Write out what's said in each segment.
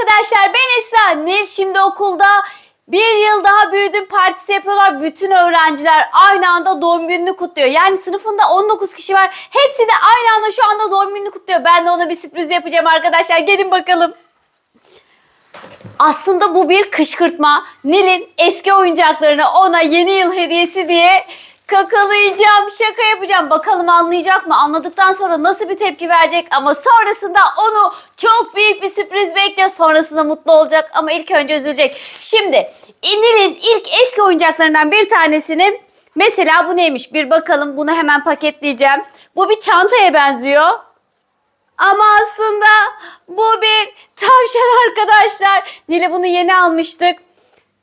arkadaşlar ben Esra. Nil şimdi okulda bir yıl daha büyüdüm partisi yapıyorlar. Bütün öğrenciler aynı anda doğum gününü kutluyor. Yani sınıfında 19 kişi var. Hepsi de aynı anda şu anda doğum gününü kutluyor. Ben de ona bir sürpriz yapacağım arkadaşlar. Gelin bakalım. Aslında bu bir kışkırtma. Nil'in eski oyuncaklarını ona yeni yıl hediyesi diye kakalayacağım, şaka yapacağım. Bakalım anlayacak mı? Anladıktan sonra nasıl bir tepki verecek? Ama sonrasında onu çok büyük bir sürpriz bekliyor. Sonrasında mutlu olacak ama ilk önce üzülecek. Şimdi Nil'in ilk eski oyuncaklarından bir tanesini mesela bu neymiş? Bir bakalım bunu hemen paketleyeceğim. Bu bir çantaya benziyor. Ama aslında bu bir tavşan arkadaşlar. Nil'e bunu yeni almıştık.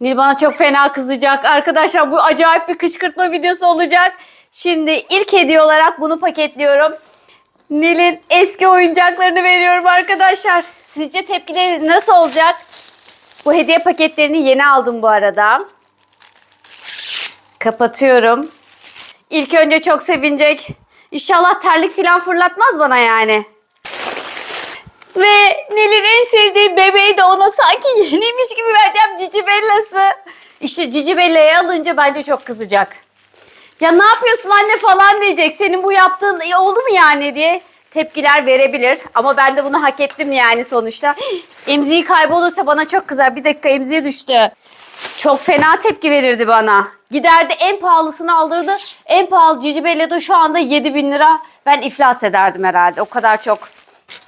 Nil bana çok fena kızacak. Arkadaşlar bu acayip bir kışkırtma videosu olacak. Şimdi ilk hediye olarak bunu paketliyorum. Nil'in eski oyuncaklarını veriyorum arkadaşlar. Sizce tepkileri nasıl olacak? Bu hediye paketlerini yeni aldım bu arada. Kapatıyorum. İlk önce çok sevinecek. İnşallah terlik falan fırlatmaz bana yani. Ve Nil'in en sevdiği bebeği de ona sanki yeniymiş gibi vereceğim Cici Bella'sı. İşte Cici Bella'yı alınca bence çok kızacak. Ya ne yapıyorsun anne falan diyecek. Senin bu yaptığın iyi oldu mu yani diye tepkiler verebilir. Ama ben de bunu hak ettim yani sonuçta. Emziği kaybolursa bana çok kızar. Bir dakika emziği düştü. Çok fena tepki verirdi bana. Giderdi en pahalısını aldırdı. En pahalı Cici Bella da şu anda 7000 lira. Ben iflas ederdim herhalde. O kadar çok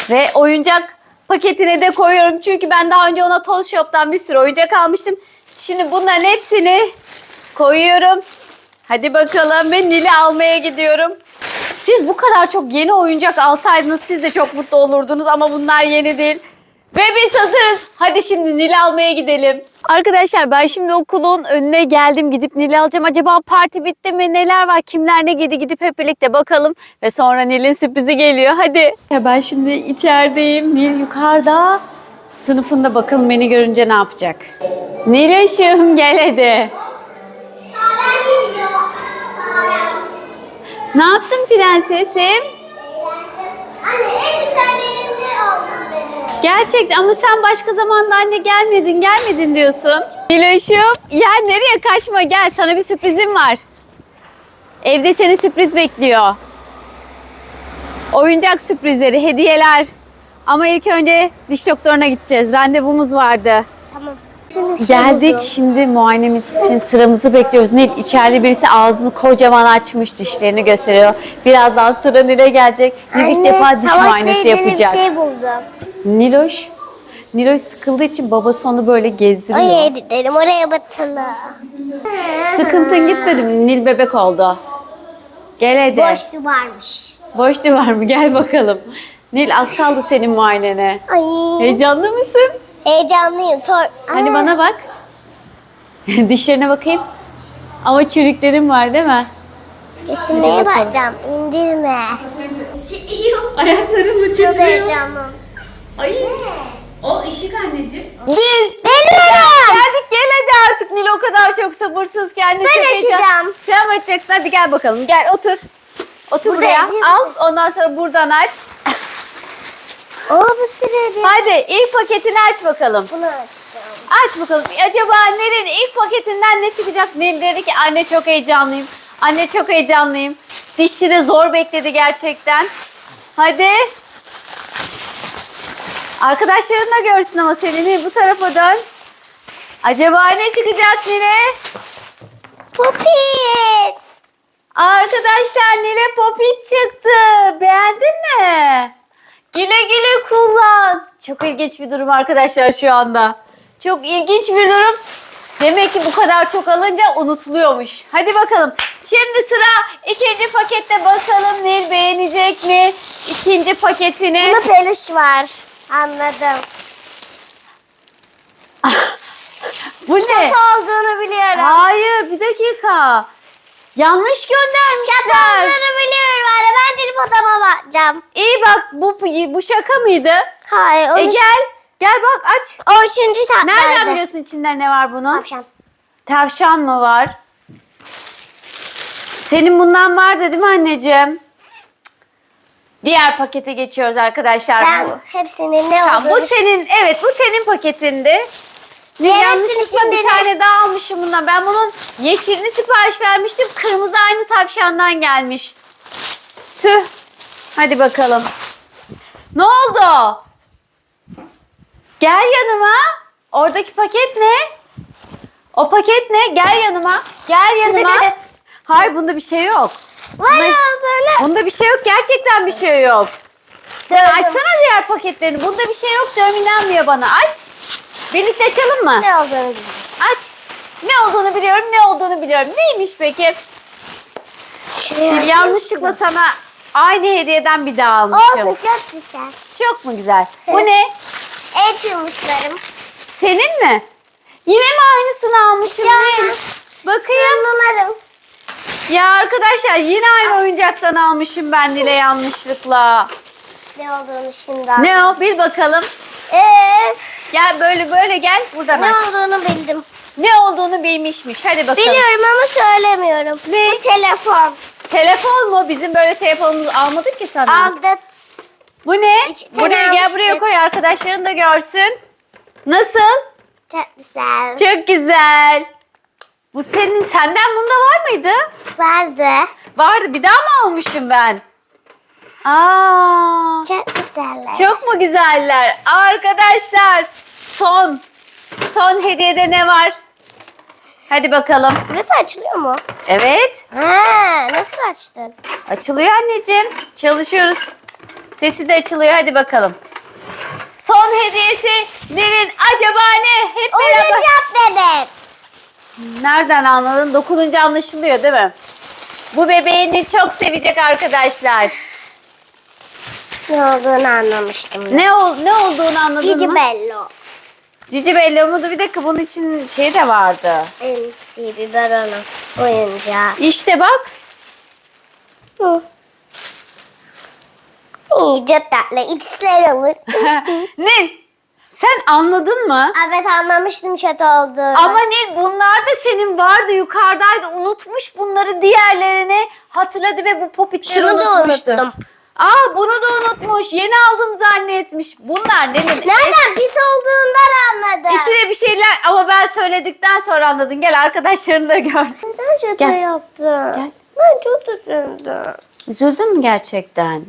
ve oyuncak paketine de koyuyorum. Çünkü ben daha önce ona Toz Shop'tan bir sürü oyuncak almıştım. Şimdi bunların hepsini koyuyorum. Hadi bakalım ben Nil'i almaya gidiyorum. Siz bu kadar çok yeni oyuncak alsaydınız siz de çok mutlu olurdunuz ama bunlar yeni değil. Ve biz hazırız. Hadi şimdi Nil'i almaya gidelim. Arkadaşlar ben şimdi okulun önüne geldim. Gidip Nil'i alacağım. Acaba parti bitti mi? Neler var? Kimler ne gidi? Gidip hep birlikte bakalım. Ve sonra Nil'in sürprizi geliyor. Hadi. Ya ben şimdi içerideyim. Nil yukarıda. Sınıfında bakalım beni görünce ne yapacak? Nil aşkım gel hadi. Ne yaptın prensesim? Anne en beni. Gerçekten ama sen başka zamanda anne gelmedin gelmedin diyorsun. Diloş'um ya nereye kaçma gel sana bir sürprizim var. Evde seni sürpriz bekliyor. Oyuncak sürprizleri, hediyeler. Ama ilk önce diş doktoruna gideceğiz. Randevumuz vardı. Tamam. Geldik şimdi muayenemiz için sıramızı bekliyoruz. Nil içeride birisi ağzını kocaman açmış dişlerini gösteriyor. Birazdan sıra Nil'e gelecek. Nil ilk defa diş muayenesi yapacak. bir şey buldum. Niloş. Niloş sıkıldığı için babası onu böyle gezdiriyor. Oraya gidelim oraya batılı. Sıkıntın gitmedi mi? Nil bebek oldu. Gel hadi. Boş duvarmış. Boş duvar mı? Gel bakalım. Nil az kaldı senin muayenene. Ay. Heyecanlı mısın? Heyecanlıyım. Tor Hani Aa, bana bak. Dişlerine bakayım. Ama çürüklerin var değil mi? Resimlere bakacağım. İndirme. Ayakların mı Çok heyecanlıyım. Ay. O ışık anneciğim. Biz Deniyorum. geldik gel hadi artık Nil o kadar çok sabırsız kendi Ben çok heyecan- açacağım. Sen mi açacaksın? Hadi gel bakalım. Gel otur. Otur buraya. mi? Al ondan sonra buradan aç. Oo bu sırada. Hadi ilk paketini aç bakalım. Bunu açacağım. Aç bakalım. Acaba Nil'in ilk paketinden ne çıkacak? Nil dedi ki anne çok heyecanlıyım. Anne çok heyecanlıyım. Dişçi de zor bekledi gerçekten. Hadi. Arkadaşların da görsün ama seni Nil bu tarafa dön. Acaba ne çıkacak Nil'e? Popit. Arkadaşlar Nil'e popit çıktı. Beğendin mi? Güle güle kullan. Çok ilginç bir durum arkadaşlar şu anda. Çok ilginç bir durum. Demek ki bu kadar çok alınca unutuluyormuş. Hadi bakalım. Şimdi sıra ikinci pakette bakalım Nil beğenecek mi? İkinci paketini. Bunda peluş var. Anladım. Bu ne? Şato olduğunu biliyorum. Hayır bir dakika. Yanlış göndermişler. olduğunu biliyorum anne. Ben gelip odama bakacağım. İyi bak bu, bu şaka mıydı? Hayır. E gel. Gel bak aç. O üçüncü tatlıydı. Nereden biliyorsun içinde ne var bunun? Tavşan. Tavşan mı var? Senin bundan vardı değil mi anneciğim? Diğer pakete geçiyoruz arkadaşlar. Ben Bu- hepsinin ne Tamam, bu olduğunu senin evet bu senin paketinde. Ne yanlışlıkla bir tane daha almışım bundan. Ben bunun yeşilini sipariş vermiştim. Kırmızı aynı tavşandan gelmiş. Tüh. Hadi bakalım. Ne oldu? Gel yanıma. Oradaki paket ne? O paket ne? Gel yanıma. Gel yanıma. Hayır bunda bir şey yok. var olduğunu. Bunda bir şey yok. Gerçekten bir şey yok. Sen Gördüm. açsana diğer paketlerini. Bunda bir şey yok diyorum inanmıyor bana. Aç. Birlikte açalım mı? Ne olduğunu bilmiyorum. Aç. Ne olduğunu biliyorum, ne olduğunu biliyorum. Neymiş peki? Şuraya Yanlışlıkla sana aynı hediyeden bir daha almışım. Olsun çok güzel. Çok mu güzel? Bu ne? El çırmışlarım. Senin mi? Yine mi aynısını almışım? An- Bakayım. Numaram. Ya arkadaşlar yine aynı oyuncaktan almışım ben Nile yanlışlıkla. Ne olduğunu şimdi Ne o? Bil bakalım. Öf. Gel böyle böyle gel. Buradan Ne aç. olduğunu bildim. Ne olduğunu bilmişmiş. Hadi bakalım. Biliyorum ama söylemiyorum. Ne? Bu telefon. Telefon mu? Bizim böyle telefonumuzu almadık ki sana. Aldı. Bu ne? Hiç Buraya gel almıştık. buraya koy arkadaşların da görsün. Nasıl? Çok güzel. Çok güzel. Bu senin senden bunda var mıydı? Vardı. Vardı. Bir daha mı almışım ben? Aa. Çok güzeller. Çok mu güzeller? Arkadaşlar son. Son hediyede ne var? Hadi bakalım. Burası açılıyor mu? Evet. Ha, nasıl açtın? Açılıyor anneciğim. Çalışıyoruz. Sesi de açılıyor. Hadi bakalım. Son hediyesi Nil'in acaba ne? Hep beraber. Oyuncak bebek. Nereden anladın? Dokununca anlaşılıyor değil mi? Bu bebeğini çok sevecek arkadaşlar. Ne olduğunu anlamıştım. Ne ol, ne olduğunu anladın Cici mı? Bello. Cici olmadı. Bir dakika bunun için şey de vardı. MC biberonun oyuncağı. İşte bak. Hı. İyi çok tatlı. İkizler olur. ne? Sen anladın mı? evet anlamıştım chat olduğunu. Ama ne bunlar da senin vardı yukarıdaydı unutmuş bunları diğerlerini hatırladı ve bu popitleri Şunu da unutmuştu. unuttum. Aa bunu da unutmuş yeni aldım zannetmiş. Bunlar ne demek? Nereden pis olduğundan anladım. İçine bir şeyler ama ben söyledikten sonra anladın. Gel arkadaşlarını da görsün. Neden şaka Gel. yaptın? Gel. Ben çok üzüldüm. Üzüldün mü gerçekten?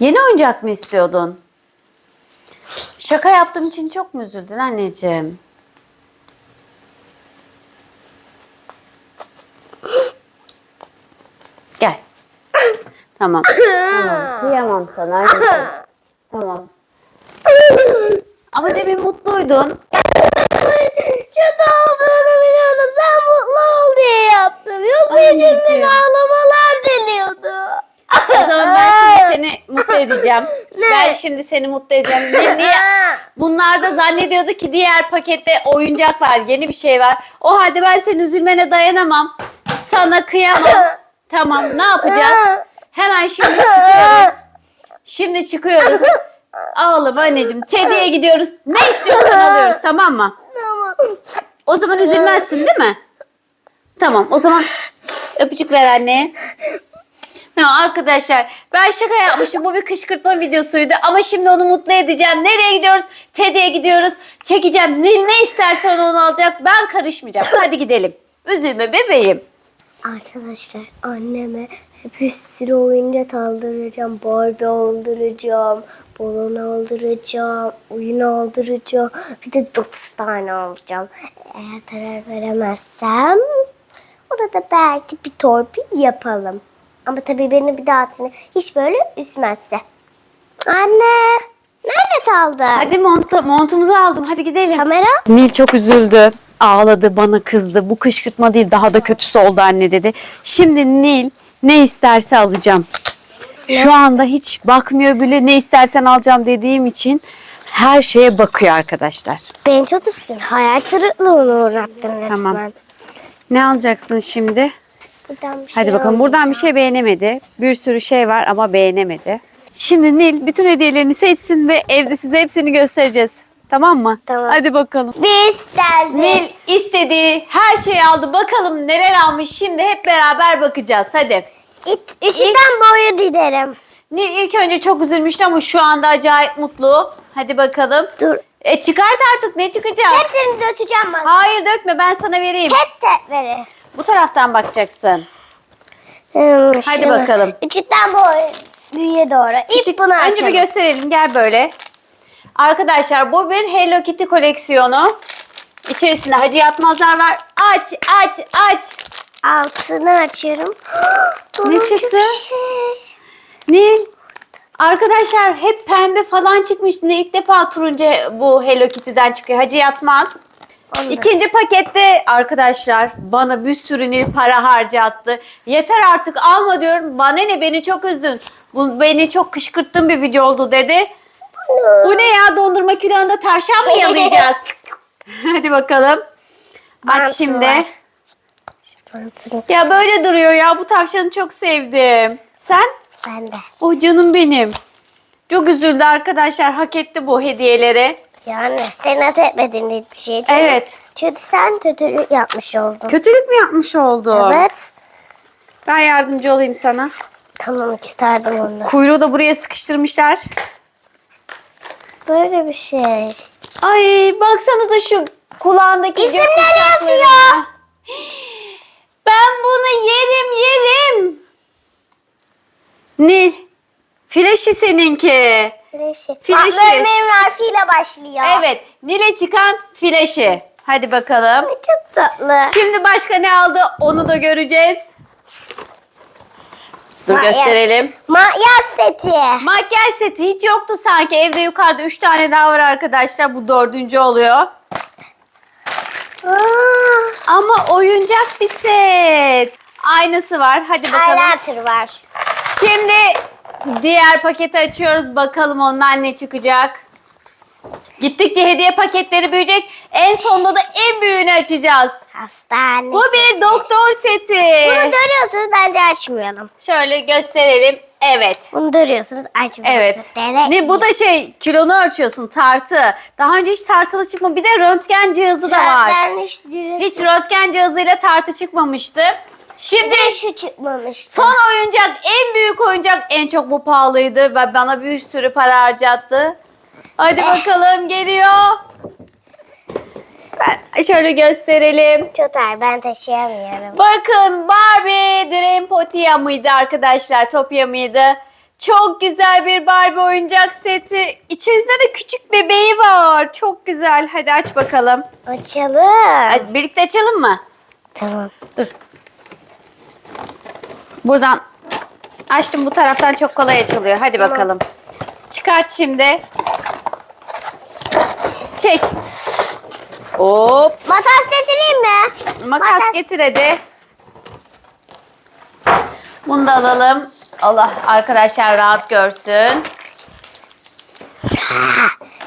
Yeni oyuncak mı istiyordun? Şaka yaptığım için çok mu üzüldün anneciğim? Gel. Tamam. tamam. Kıyamam sana. anneciğim. Tamam. Ama demin mutluydun. Kötü olduğunu biliyordum. Sen mutlu ol diye yaptım. Yoksa Anneciğim. içimden ağlamalar deliyordu. O zaman ben şimdi seni mutlu edeceğim. Ne? Ben şimdi seni mutlu edeceğim. Niye- Niye? Bunlar da zannediyordu ki diğer pakette oyuncak var, yeni bir şey var. O halde ben senin üzülmene dayanamam. Sana kıyamam. Tamam, ne yapacağız? Hemen şimdi çıkıyoruz. Şimdi çıkıyoruz. Ağlama anneciğim. Teddy'ye gidiyoruz. Ne istiyorsan alıyoruz tamam mı? Tamam. O zaman üzülmezsin değil mi? Tamam o zaman öpücük ver anneye. Ya arkadaşlar ben şaka yapmıştım. Bu bir kışkırtma videosuydu. Ama şimdi onu mutlu edeceğim. Nereye gidiyoruz? Teddy'ye gidiyoruz. Çekeceğim. Ne, ne isterse onu, onu alacak. Ben karışmayacağım. Hadi gidelim. Üzülme bebeğim. Arkadaşlar anneme bir sürü oyuncak aldıracağım. Barbie aldıracağım. Balon aldıracağım. Oyun aldıracağım. Bir de 9 tane alacağım. Eğer karar veremezsem orada belki bir torpil yapalım. Ama tabii beni bir dahakine hiç böyle üzmezse. Anne! Nerede kaldın? Hadi montu, montumuzu aldım. Hadi gidelim. Kamera? Nil çok üzüldü. Ağladı, bana kızdı. Bu kışkırtma değil, daha da kötüsü oldu anne dedi. Şimdi Nil ne isterse alacağım. Şu anda hiç bakmıyor bile ne istersen alacağım dediğim için her şeye bakıyor arkadaşlar. Beni çok üstün. Hayal kırıklığına uğrattın resmen. Tamam. Ne alacaksın şimdi? Buradan bir Hadi şey bakalım. Buradan bir şey beğenemedi. Bir sürü şey var ama beğenemedi. Şimdi Nil bütün hediyelerini seçsin ve evde size hepsini göstereceğiz. Tamam mı? Tamam. Hadi bakalım. Biz derdik. Nil istediği her şeyi aldı. Bakalım neler almış. Şimdi hep beraber bakacağız. Hadi. İt, içinden boyu giderim. Nil ilk önce çok üzülmüştü ama şu anda acayip mutlu. Hadi bakalım. Dur. E çıkart artık ne çıkacak? Hepsini dökeceğim ben. Hayır dökme ben sana vereyim. Tek tek verir. Bu taraftan bakacaksın. Hmm, Hadi bakalım. Küçükten bu büyüğe doğru. İlk Küçük, bunu önce açalım. bir gösterelim gel böyle. Arkadaşlar bu bir Hello Kitty koleksiyonu. İçerisinde Hacı Yatmazlar var. Aç aç aç. Altını açıyorum. Turuncu çıktı? şey. Nil. Arkadaşlar hep pembe falan çıkmıştı. Ne ilk defa turuncu bu Hello Kitty'den çıkıyor. Hacı Yatmaz. Da- İkinci pakette arkadaşlar bana bir sürü Nil para harcattı. Yeter artık alma diyorum. Bana ne beni çok üzdün. Bu beni çok kışkırttın bir video oldu dedi. Bu ne ya dondurma külahında tavşan mı yalayacağız? Hadi bakalım. Aç şimdi. var. Ya böyle duruyor ya bu tavşanı çok sevdim. Sen? Ben de. Oh canım benim. Çok üzüldü arkadaşlar. Hak etti bu hediyeleri. Yani sen hak etmedin hiçbir şey. Çünkü- Evet. Çünkü sen kötülük yapmış oldun. Kötülük mü yapmış oldu? Evet. Ben yardımcı olayım sana. Tamam çıkardım onu. Kuyruğu da buraya sıkıştırmışlar. Böyle bir şey. Ay baksanıza şu kulağındaki İsimleri yazıyor. Ben bunu yerim yerim. Nil. Fleşi seninki. Fleşi. Fleşi. Benim harfiyle başlıyor. Evet. Nil'e çıkan fleşi. Hadi bakalım. Ay, Çok tatlı. Şimdi başka ne aldı onu da göreceğiz. Dur Makyaj. gösterelim. Makyaj seti. Makyaj seti hiç yoktu sanki. Evde yukarıda 3 tane daha var arkadaşlar. Bu dördüncü oluyor. Aa, Ama oyuncak bir set. Aynası var. Hadi bakalım. highlighter var. Şimdi diğer paketi açıyoruz. Bakalım ondan ne çıkacak. Gittikçe hediye paketleri büyüyecek. En sonunda da en büyüğünü açacağız. Hastane Bu bir doktor seti. Bunu görüyorsunuz bence açmayalım. Şöyle gösterelim. Evet. Bunu görüyorsunuz açmayalım. Evet. Ne bu da şey kilonu ölçüyorsun tartı. Daha önce hiç tartılı çıkma. Bir de röntgen cihazı da var. Hiç dürüst. Hiç röntgen cihazıyla tartı çıkmamıştı. Şimdi Bir de şu çıkmamıştı. son oyuncak, en büyük oyuncak en çok bu pahalıydı ve bana bir sürü para harcattı. Hadi bakalım geliyor. Ben şöyle gösterelim. Ağır ben taşıyamıyorum. Bakın Barbie Dream Potia mıydı arkadaşlar? Topya mıydı? Çok güzel bir Barbie oyuncak seti. İçerisinde de küçük bebeği var. Çok güzel. Hadi aç bakalım. Açalım. Hadi birlikte açalım mı? Tamam. Dur. Buradan açtım bu taraftan çok kolay açılıyor. Hadi Tamam. bakalım. Çıkart şimdi. Çek. Hop. Makas getireyim mi? Makas Makas. getir hadi. Bunu da alalım. Allah arkadaşlar rahat görsün.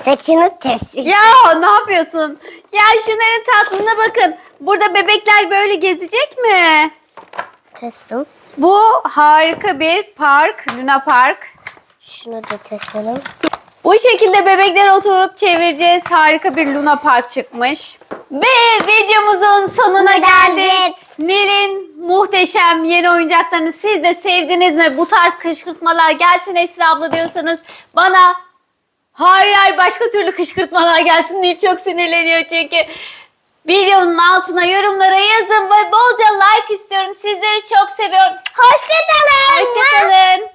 Saçını test Ya ne yapıyorsun? Ya şunların tatlına bakın. Burada bebekler böyle gezecek mi? Testim. Bu harika bir park. Luna Park. Şunu da testim. Bu şekilde bebekler oturup çevireceğiz. Harika bir Luna Park çıkmış. Ve videomuzun sonuna geldik. geldik. Nil'in muhteşem yeni oyuncaklarını siz de sevdiniz mi? Bu tarz kışkırtmalar gelsin Esra abla diyorsanız bana hayır hayır başka türlü kışkırtmalar gelsin. Nil çok sinirleniyor çünkü. Videonun altına yorumlara yazın ve bolca like istiyorum. Sizleri çok seviyorum. Hoşçakalın. Hoşçakalın.